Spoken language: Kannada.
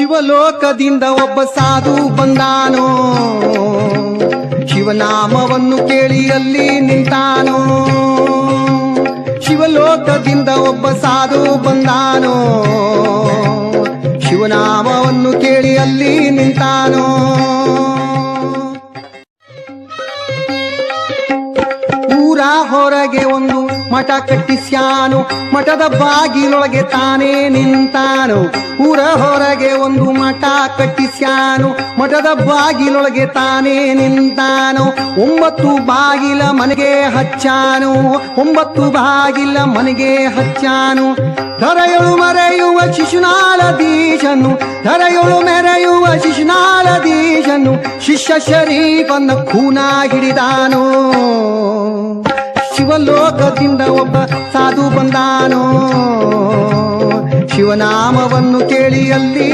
ಶಿವಲೋಕದಿಂದ ಒಬ್ಬ ಸಾಧು ಬಂದಾನೋ? ಶಿವನಾಮವನ್ನು ಕೇಳಿ ಅಲ್ಲಿ ನಿಂತಾನೋ? ಶಿವಲೋಕದಿಂದ ಒಬ್ಬ ಸಾಧು ಬಂದಾನೋ? ಶಿವನಾಮವನ್ನು ಕೇಳಿ ಅಲ್ಲಿ ನಿಂತಾನೋ? ಊರ ಹೊರಗೆ ಒಂದು ಮಠ ಕಟ್ಟಿಸ್ಯಾನು. ಮಠದ ಬಾಗಿಲೊಳಗೆ ತಾನೇ ನಿಂತಾನು. ಊರ ಹೊರಗೆ ಒಂದು ಮಠ ಕಟ್ಟಿಸ್ಯಾನು. ಮಠದ ಬಾಗಿಲೊಳಗೆ ತಾನೇ ನಿಂತಾನು. ಒಂಬತ್ತು ಬಾಗಿಲ ಮನೆಗೆ ಹಚ್ಚಾನು. ಒಂಬತ್ತು ಬಾಗಿಲ ಮನೆಗೆ ಹಚ್ಚಾನು. ಧರೆಯಳು ಮರೆಯುವ ಶಿಶುನಾಳದೀಶನು ಧರೆಯಳು ಮೆರೆಯುವ ಶಿಶುನಾಳದೀಶನು ಶಿಷ್ಯ ಶರೀಫನ್ನ ಖೂನ ಹಿಡಿದಾನು. ಶಿವಲೋಕದಿಂದ ಒಬ್ಬ ಸಾಧು ಬಂದಾನೋ? ಶಿವನಾಮವನ್ನು ಕೇಳಿ ಅಲ್ಲಿ